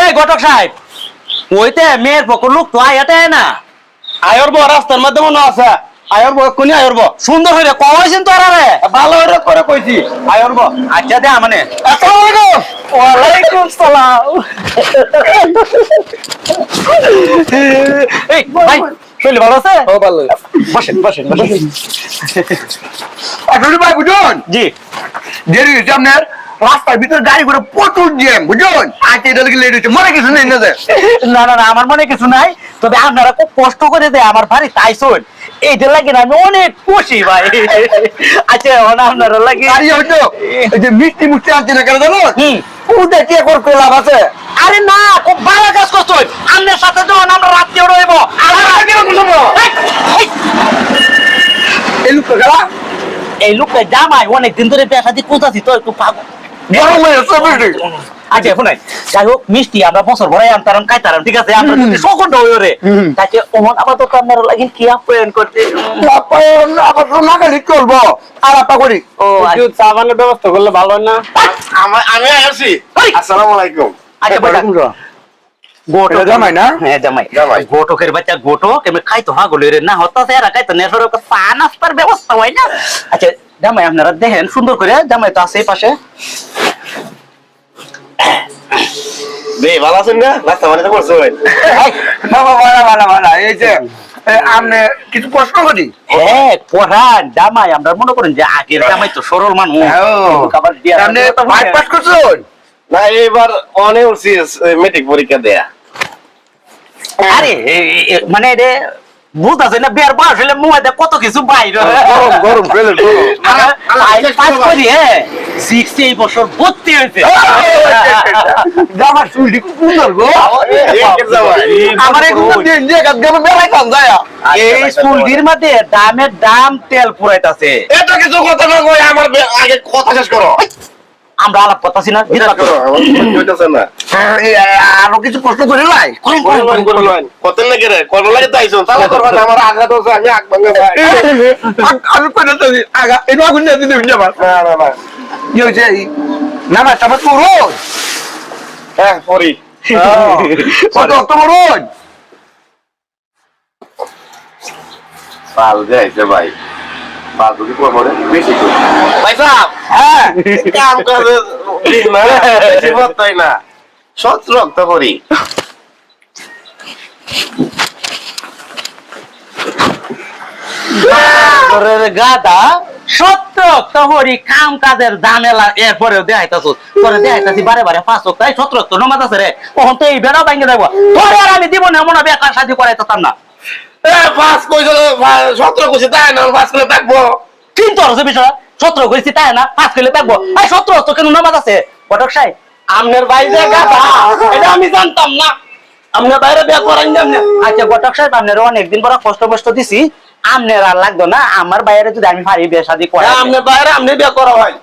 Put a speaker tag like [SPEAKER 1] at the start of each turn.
[SPEAKER 1] এই ঘটক সাহেব ওইতে মেয়ের পক্ষ লোক তো আয়াতে না।
[SPEAKER 2] আয়র বউ রাস্তার মধ্যে মনে আছে? আয়র বউ কোনি আয়র
[SPEAKER 1] সুন্দর হইলে কমাইছেন তো আরে
[SPEAKER 2] ভালো হইরে করে কইছি। আয়র
[SPEAKER 1] আচ্ছা দে মানে।
[SPEAKER 2] আসসালামু আলাইকুম।
[SPEAKER 1] ওয়ালাইকুম সালাম। এই ভাই চলি ভালো আছে?
[SPEAKER 2] ও ভালো
[SPEAKER 1] বসেন বসেন বসেন।
[SPEAKER 2] আসলে ভাই বুঝুন
[SPEAKER 1] জি।
[SPEAKER 2] দেরি আপনার? রাস্তার ভিতরে গাড়ি করে প্রচুর জ্যাম বুঝুন আজকে এটা লেট হয়েছে। মনে কিছু নেই না
[SPEAKER 1] না না আমার মনে কিছু নাই। তবে আপনারা খুব কষ্ট করে দেয় আমার বাড়ি তাই শোন এইটা লাগে আমি অনেক খুশি ভাই। আচ্ছা আপনারা লাগে
[SPEAKER 2] এই যে মিষ্টি মুষ্টি আনছে না কেন জানো
[SPEAKER 1] হুম।
[SPEAKER 2] ওটা কে করতে লাভ আছে।
[SPEAKER 1] আরে না খুব ভালো কাজ করছ। আপনার সাথে যখন আমরা রাত্রেও রইব
[SPEAKER 2] এই লোকটা গেলা?
[SPEAKER 1] এই লোকটা জামাই অনেকদিন ধরে পেশা দিয়ে কোথাছি তো একটু পাগল। আচ্ছা শুনাই যাই হোক মিষ্টি আমরা বছর ভরে আনতারাম খাইতারাম ঠিক আছে আমরা যদি সকল রে তাকে ওমন আপাতত আপনারা লাগে কি আপ্যায়ন করতে।
[SPEAKER 2] আপাতত না খালি চলবো আর আপা করি।
[SPEAKER 1] ও
[SPEAKER 3] একটু চা ব্যবস্থা করলে ভালো না?
[SPEAKER 4] আমি আসসালামু আলাইকুম।
[SPEAKER 1] আচ্ছা বেটা। গোটো
[SPEAKER 2] জামাই না?
[SPEAKER 1] হ্যাঁ জামাই।
[SPEAKER 4] জামাই।
[SPEAKER 1] গোটকের বাচ্চা গোটক এমনি খাইতো হা গলি রে না নাস্তার ব্যবস্থা হয় না। আচ্ছা জামাই আপনারা দেখেন সুন্দর করে জামাই তো আছে পাশে।
[SPEAKER 4] বে ভালো আছেন না রাস্তা মানে তো করছ ভাই
[SPEAKER 2] বাবা বালা বালা বালা এই যে আপনি কিছু প্রশ্ন করি?
[SPEAKER 1] হ্যাঁ পড়ান জামাই আমরা মনে করেন যে আগের জামাই তো সরল মানুষ।
[SPEAKER 2] আপনি পাস পাস করছেন?
[SPEAKER 4] না এবার অনেক মেট্রিক পরীক্ষা দেয়া।
[SPEAKER 1] আরে এ- এ- মানে রে বুঝতেছে না বিয়ার বয়স হলে মুয়াতে কত কিছু বাইর
[SPEAKER 2] গরম গরম ফেলে
[SPEAKER 1] পাস করি হ্যাঁ। সিক্সটি এই বছর ভর্তি হয়েছে।
[SPEAKER 2] জামার চুলটি খুব সুন্দর গো। আমার
[SPEAKER 1] এই স্কুলটির মধ্যে দামের দাম তেল পুরাইতাছে।
[SPEAKER 4] এটা কিছু কথা না কই আমার আগে কথা শেষ করো।
[SPEAKER 1] আমরা আলাপ করতেছি না
[SPEAKER 4] শেষ করো আমার হইতাছে না।
[SPEAKER 2] আরও কিছু প্রশ্ন করি
[SPEAKER 4] লাগে রে লাগে তাইছো তাহলে করবা আমার আগা তো আমি আগ ভাঙে ভাই।
[SPEAKER 2] আমি করে তো আগা এটা আগুন দিয়ে দিতে যাবার
[SPEAKER 4] না না হ্যাঁ
[SPEAKER 2] অত
[SPEAKER 4] পাল যাইছে ভাই। বেশি করি ভাই সাহেব
[SPEAKER 2] হ্যাঁ
[SPEAKER 4] কাম কাজে দিন না বেশি বলতাই না। সৎ রক্ত করি।
[SPEAKER 1] গাদা তহরি কাম কাজের দামেলা এরপরেও দেখাইতাছ তোরে দেখাইতাছি বারে বারে পাঁচ তাই সত্য তো নমাজ আছে রে কখন তো এই বেড়া ভাঙ্গে দেবো। তোরে আর আমি দিব না মনে হবে একার করাইতাম না।
[SPEAKER 4] এ পাস সতেরো কইছে তাই না পাস করে থাকব।
[SPEAKER 1] কিন্তু হচ্ছে বিষয় তাই না পাঁচ এই তো কেন নমাজ আছে? ঘটক সাহেব
[SPEAKER 2] আমনের বাইরে এটা আমি জানতাম না। আমনের বাইরে বিয়া করাই
[SPEAKER 1] আচ্ছা ঘটক সাহেব আপনার অনেকদিন বড় কষ্ট কষ্ট দিছি। আপনার আর লাগতো না। আমার বাইরে যদি আমি ফারি বিয়ে শাদি করি
[SPEAKER 2] আমনের বাইরে আমনে বিয়ে করা হয়।